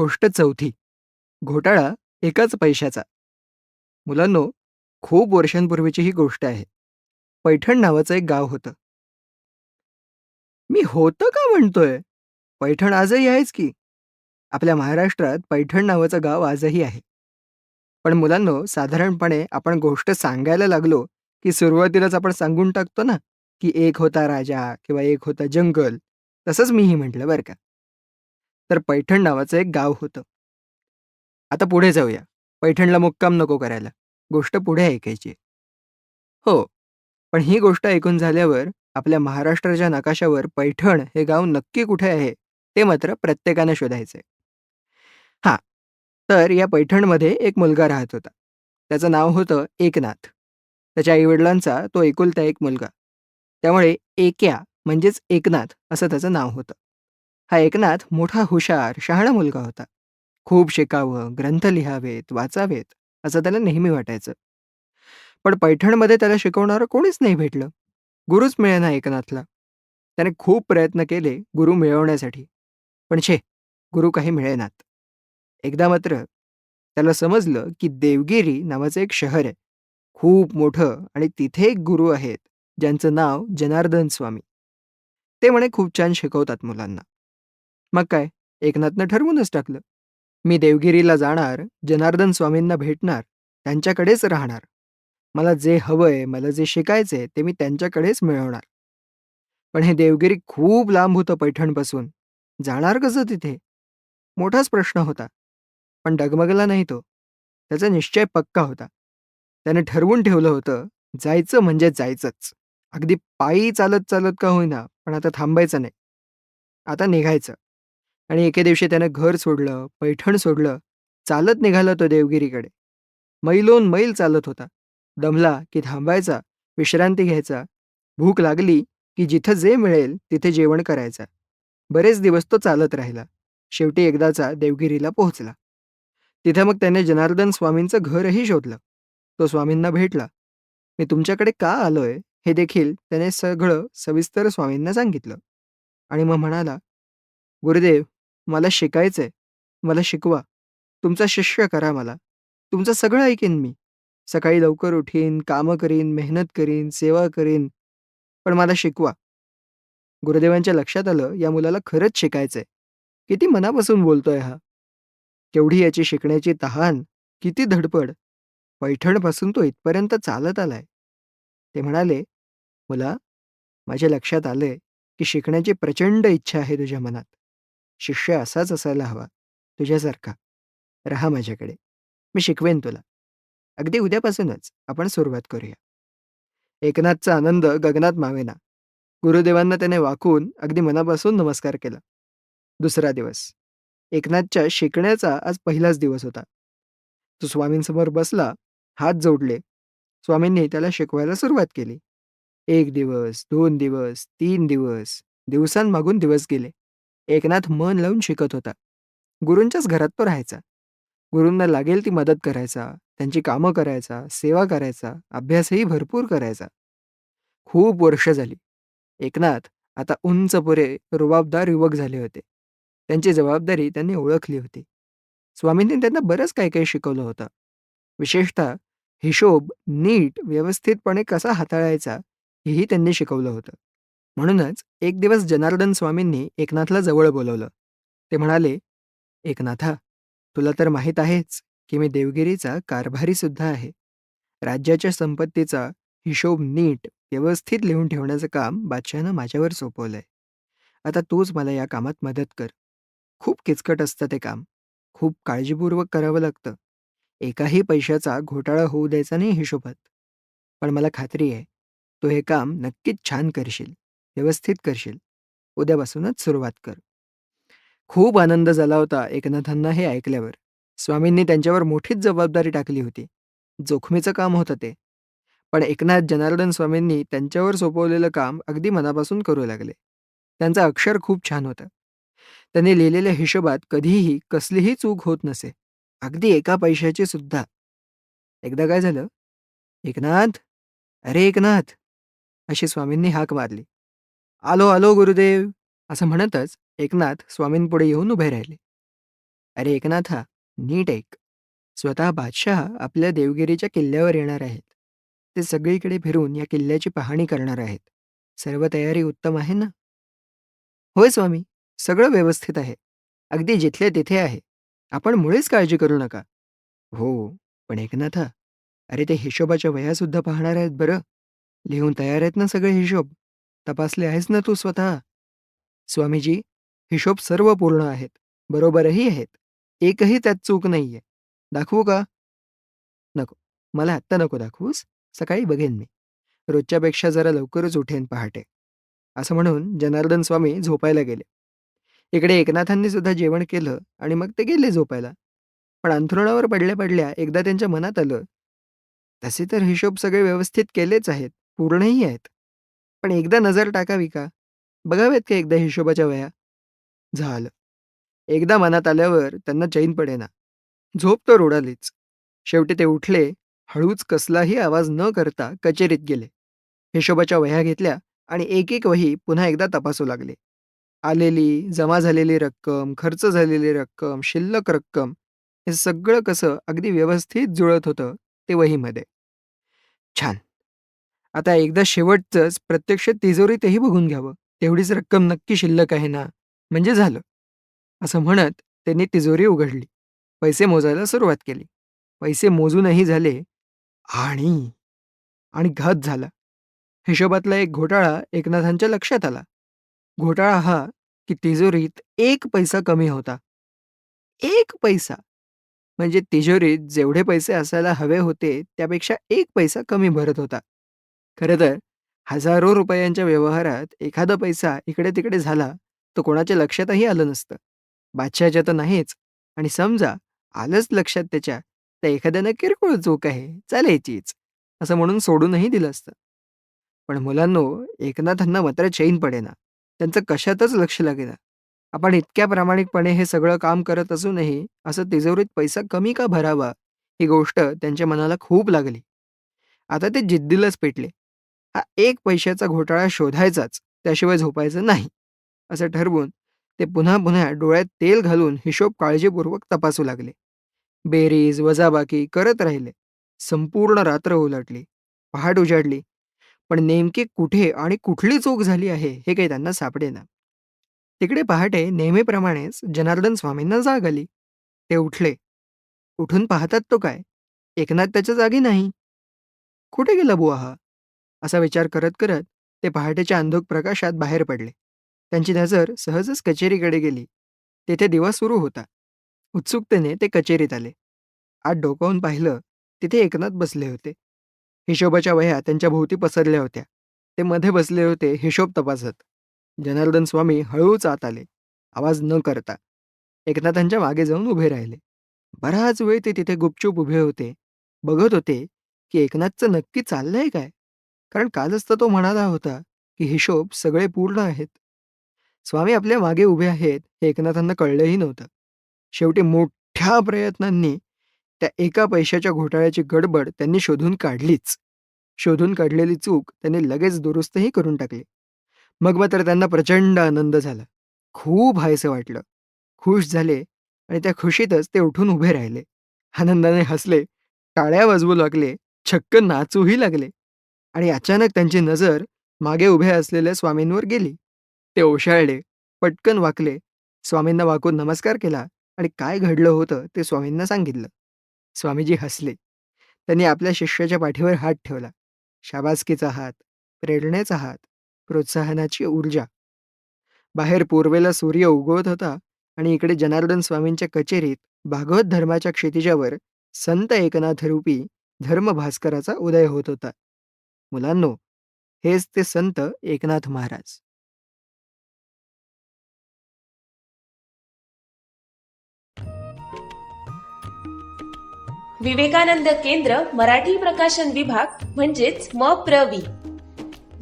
गोष्ट चौथी. घोटाळा एकाच पैशाचा. मुलांनो खूप वर्षांपूर्वीची ही गोष्ट आहे. पैठण नावाचं एक गाव होतं. मी होतं का म्हणतोय? पैठण आजही आहेच की. आपल्या महाराष्ट्रात पैठण नावाचं गाव आजही आहे. पण मुलांनो साधारणपणे आपण गोष्ट सांगायला लागलो की सुरुवातीलाच आपण सांगून टाकतो ना की एक होता राजा किंवा एक होता जंगल तसंच मीही म्हटलं बरं का. तर पैठण नावाचं एक गाव होतं. आता पुढे जाऊया. पैठणला मुक्काम नको करायला. गोष्ट पुढे ऐकायची. हो पण ही गोष्ट ऐकून झाल्यावर आपल्या महाराष्ट्राच्या नकाशावर पैठण हे गाव नक्की कुठे आहे ते मात्र प्रत्येकाने शोधायचंय. हां तर या पैठणमध्ये एक मुलगा राहत होता. त्याचं नाव होतं एकनाथ. त्याच्या आईवडिलांचा तो एकुलता एक मुलगा. त्यामुळे एक्या म्हणजेच एकनाथ असं त्याचं नाव होतं. हा एकनाथ मोठा हुशार शहाणा मुलगा होता. खूप शिकावं ग्रंथ लिहावेत वाचावेत असं त्याला नेहमी वाटायचं. पण पैठणमध्ये त्याला शिकवणारं कोणीच नाही भेटलं. गुरुच मिळेना एकनाथला. त्याने खूप प्रयत्न केले गुरु मिळवण्यासाठी. पण छे गुरु काही मिळेनात. एकदा मात्र त्याला समजलं की देवगिरी नावाचं एक शहर आहे. खूप मोठं आणि तिथे एक गुरु आहेत ज्यांचं नाव जनार्दन स्वामी. ते म्हणे खूप छान शिकवतात मुलांना. मग काय एकनाथनं ठरवूनच टाकलं. मी देवगिरीला जाणार जनार्दन स्वामींना भेटणार त्यांच्याकडेच राहणार. मला जे हवंय मला जे शिकायचंय ते मी त्यांच्याकडेच मिळवणार. पण हे देवगिरी खूप लांब होतं पैठणपासून. जाणार कसं तिथे? मोठाच प्रश्न होता. पण डगमगला नाही तो. त्याचा निश्चय पक्का होता. त्याने ठरवून ठेवलं होतं जायचं म्हणजे जायचंच. अगदी पायी चालत चालत का होईना पण आता थांबायचं नाही. आता निघायचं. आणि एके दिवशी त्यानं घर सोडलं पैठण सोडलं चालत निघाला तो देवगिरीकडे. मैलोन मैल चालत होता. दमला की थांबायचा विश्रांती घ्यायचा. भूक लागली की जिथं जे मिळेल तिथे जेवण करायचा. बरेच दिवस तो चालत राहिला. शेवटी एकदाचा देवगिरीला पोहोचला. तिथे मग त्याने जनार्दन स्वामींचं घरही शोधलं. तो स्वामींना भेटला. मी तुमच्याकडे का आलोय? हे देखील त्याने सगळं सविस्तर स्वामींना सांगितलं. आणि मग म्हणाला गुरुदेव मला शिकायचंय. मला शिकवा. तुमचा शिष्य करा मला. तुमचं सगळं ऐकेन मी. सकाळी लवकर उठीन कामं करीन मेहनत करीन सेवा करीन पण मला शिकवा. गुरुदेवांच्या लक्षात आलं या मुलाला खरंच शिकायचंय. किती मनापासून बोलतोय हा. केवढी याची शिकण्याची तहान किती धडपड. पैठणपासून तो इथपर्यंत चालत आलाय. ते म्हणाले मुला माझ्या लक्षात आलंय की शिकण्याची प्रचंड इच्छा आहे तुझ्या मनात. शिष्य असाच असायला हवा तुझ्यासारखा. राहा माझ्याकडे. मी शिकवेन तुला. अगदी उद्यापासूनच आपण सुरुवात करूया. एकनाथचा आनंद गगनात मावेना. गुरुदेवांना त्याने वाकून अगदी मनापासून नमस्कार केला. दुसरा दिवस. एकनाथच्या शिकण्याचा आज पहिलाच दिवस होता. तो स्वामींसमोर बसला हात जोडले. स्वामींनी त्याला शिकवायला सुरुवात केली. एक दिवस दोन दिवस तीन दिवस दिवसांमागून दिवस गेले. एकनाथ मन लावून शिकत होता गुरूंच्याच घरात तो राहायचा. गुरूंना लागेल ती मदत करायचा, त्यांची कामं करायचा, सेवा करायचा, अभ्यासही भरपूर करायचा. खूप वर्ष झाली. एकनाथ आता उंच पुरे रुबाबदार युवक झाले होते. त्यांची जबाबदारी त्यांनी ओळखली होती. स्वामींनी त्यांना बरंच काही काही शिकवलं होतं. विशेषतः हिशोब नीट व्यवस्थितपणे कसा हाताळायचा हेही त्यांनी शिकवलं होतं. म्हणूनच एक दिवस जनार्दन स्वामींनी एकनाथला जवळ बोलवलं. ते म्हणाले, "एकनाथा, तुला तर माहीत आहेच की मी देवगिरीचा कारभारी सुद्धा आहे. राज्याच्या संपत्तीचा हिशोब नीट, व्यवस्थित लिहून ठेवण्याचं काम बादशहानं माझ्यावर सोपवलंय. आता तूच मला या कामात मदत कर. खूप किचकट असतं ते काम. खूप काळजीपूर्वक करावं लागतं. एकाही पैशाचा घोटाळा होऊ द्यायचा नाही हिशोबात. पण मला खात्री आहे, तू हे काम नक्कीच छान करशील, व्यवस्थित करशील. उद्यापासूनच सुरुवात कर." खूप आनंद झाला होता एकनाथांना हे ऐकल्यावर. स्वामींनी त्यांच्यावर मोठीच जबाबदारी टाकली होती. जोखमीचं काम होतं ते. पण एकनाथ जनार्दन स्वामींनी त्यांच्यावर सोपवलेलं काम अगदी मनापासून करू लागले. त्यांचं अक्षर खूप छान होतं. त्यांनी लिहिलेल्या हिशोबात कधीही कसलीही चूक होत नसे. अगदी एका पैशाची सुद्धा. एकदा काय झालं, "एकनाथ, अरे एकनाथ!" अशी स्वामींनी हाक मारली. "आलो, आलो गुरुदेव" असं म्हणतच एकनाथ स्वामींपुढे येऊन उभे राहिले. "अरे एकनाथा, नीट ऐक. स्वतः बादशाह आपल्या देवगिरीच्या किल्ल्यावर येणार आहेत. ते सगळीकडे फिरून या किल्ल्याची पाहणी करणार आहेत. सर्व तयारी उत्तम आहे ना?" "होय स्वामी, सगळं व्यवस्थित आहे. अगदी जिथल्या तिथे आहे. आपण मुळीच काळजी करू नका." "हो, पण एकनाथा, अरे ते हिशोबाच्या वयासुद्धा पाहणार आहेत बरं. लिहून तयार आहेत ना सगळे हिशोब? तपासले आहेस ना तू स्वतः?" "स्वामीजी, हिशोब सर्व पूर्ण आहेत. बरोबरही आहेत. एकही त्यात चूक नाहीये. दाखवू का?" "नको. मला आत्ता नको दाखवूस. सकाळी बघेन मी. रोजच्यापेक्षा जरा लवकरच उठेन पहाटे." असं म्हणून जनार्दन स्वामी झोपायला गेले. इकडे एकनाथांनी सुद्धा जेवण केलं आणि मग ते गेले झोपायला. पण अंथरुणावर पडल्या-पडल्या एकदा त्यांच्या मनात आलं, तसे तर हिशोब सगळे व्यवस्थित केलेच आहेत. पूर्णही आहेत. पण एकदा नजर टाकावी का? बघाव्यात का एकदा हिशोबाच्या वह्या? झालं. एकदा मनात आल्यावर त्यांना चैन पडेना. झोप तर उडालीच. शेवटी ते उठले, हळूच कसलाही आवाज न करता कचेरीत गेले. हिशोबाच्या वह्या घेतल्या आणि एक-एक वही पुन्हा एकदा तपासू लागले. आलेली, जमा झालेली रक्कम, खर्च झालेली रक्कम, शिल्लक रक्कम हे सगळं कसं अगदी व्यवस्थित जुळत होतं ते वहीमध्ये. छान. आता एकदा शेवटचंच प्रत्यक्ष तिजोरीतही बघून घ्यावं. तेवढीच रक्कम नक्की शिल्लक आहे ना? म्हणजे झालं. असं म्हणत त्यांनी तिजोरी उघडली. पैसे मोजायला सुरुवात केली. पैसे मोजूनही झाले आणि आणि घात झाला. हिशोबातला एक घोटाळा एकनाथांच्या लक्षात आला. घोटाळा हा की तिजोरीत एक पैसा कमी होता. एक पैसा! म्हणजे तिजोरीत जेवढे पैसे असायला हवे होते त्यापेक्षा एक पैसा कमी भरत होता. खरं तर हजारो रुपयांच्या व्यवहारात एखादा पैसा इकडे-तिकडे झाला तर कोणाच्या लक्षातही आलं नसतं. बादशाच्या तर नाहीच आणि समजा आलंच लक्षात त्याच्या तर एखाद्यानं किरकोळ चूक आहे, चालायचीच, असं म्हणून सोडूनही दिलं असतं. पण मुलांनो, एकनाथांना मात्र चैन पडेना. त्यांचं कशातच लक्ष लागेना. आपण इतक्या प्रामाणिकपणे हे सगळं काम करत असूनही असं तिजोरीत पैसा कमी का भरावा, ही गोष्ट त्यांच्या मनाला खूप लागली. आता ते जिद्दीलाच पेटले. हा एक पैशाचा घोटाळा शोधायचाच, त्याशिवाय झोपायचं नाही, असं ठरवून ते पुन्हा-पुन्हा डोळ्यात तेल घालून हिशोब काळजीपूर्वक तपासू लागले. बेरीज, वजाबाकी करत राहिले. संपूर्ण रात्र उलटली. पहाट उजाडली. पण नेमकी कुठे आणि कुठली चूक झाली आहे हे काही त्यांना सापडेना. तिकडे पहाटे नेहमीप्रमाणेच जनार्दन स्वामींना जाग आली. ते उठले. उठून पाहतात तो काय, एकनाथ त्याच्या जागी नाही. कुठे गेला बुवा हा? असा विचार करत-करत ते पहाटेच्या अंधुक प्रकाशात बाहेर पडले. त्यांची नजर सहजच कचेरीकडे गेली. तेथे दिवा सुरू होता. उत्सुकतेने ते कचेरीत आले. आत डोकावून पाहिलं, तिथे एकनाथ बसले होते. हिशोबाच्या वह्या त्यांच्या भोवती पसरल्या होत्या. ते मध्ये बसले होते हिशोब तपासत. जनार्दन स्वामी हळूच आत आले, आवाज न करता. एकनाथांच्या मागे जाऊन उभे राहिले. बराच वेळ ते तिथे गुपचूप उभे होते. बघत होते की एकनाथचं नक्की चाललंय काय? कारण कालच तर तो म्हणाला होता की हिशोब सगळे पूर्ण आहेत. स्वामी आपल्या मागे उभे आहेत हे एकनाथांना कळलंही नव्हतं. शेवटी मोठ्या प्रयत्नांनी त्या एका पैशाच्या घोटाळ्याची गडबड त्यांनी शोधून काढलीच. शोधून काढलेली चूक त्यांनी लगेच दुरुस्तही करून टाकली. मग मात्र त्यांना प्रचंड आनंद झाला. खूप हायसं वाटलं. खुश झाले आणि त्या खुशीतच ते उठून उभे राहिले. आनंदाने हसले टाळ्या वाजवू लागले छक्क नाचूही लागले. आणि अचानक त्यांची नजर मागे उभे असलेल्या स्वामींवर गेली. ते ओशाळले पटकन वाकले. स्वामींना वाकून नमस्कार केला आणि काय घडलं होतं ते स्वामींना सांगितलं. स्वामीजी हसले. त्यांनी आपल्या शिष्याच्या पाठीवर हात ठेवला. शाबासकीचा हात प्रेरणेचा हात प्रोत्साहनाची ऊर्जा. बाहेर पूर्वेला सूर्य उगवत होता आणि इकडे जनार्दन स्वामींच्या कचेरीत भागवत धर्माच्या क्षितिजावर संत एकनाथ रूपी धर्म भास्कराचा उदय होत होता. मुलांनो हेच ते संत एकनाथ महाराज. विवेकानंद केंद्र मराठी प्रकाशन विभाग म्हणजेच म प्रवी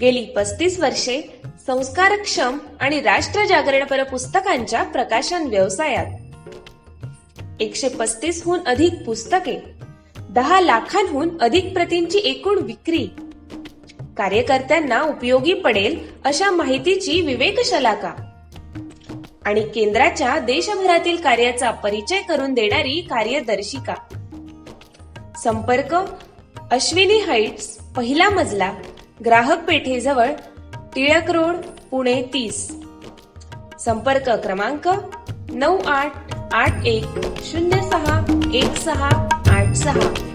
गेली पस्तीस वर्षे संस्कारक्षम आणि राष्ट्र जागरणपर पुस्तकांच्या प्रकाशन व्यवसायात. एकशे पस्तीस हून अधिक पुस्तके दहा लाखांहून अधिक प्रतींची एकूण विक्री कार्यकर्त्यांना उपयोगी पडेल अशा माहितीची विवेक शलाका आणि केंद्राच्या देशभरातील कार्याचा परिचय करून देणारी कार्यदर्शिका. संपर्क अश्विनी हाईट्स पहिला मजला ग्राहक पेठेजवळ टिळक रोड पुणे तीस. संपर्क क्रमांक नऊ आठ आठ एक शून्य सहा एक सहा आठ सहा.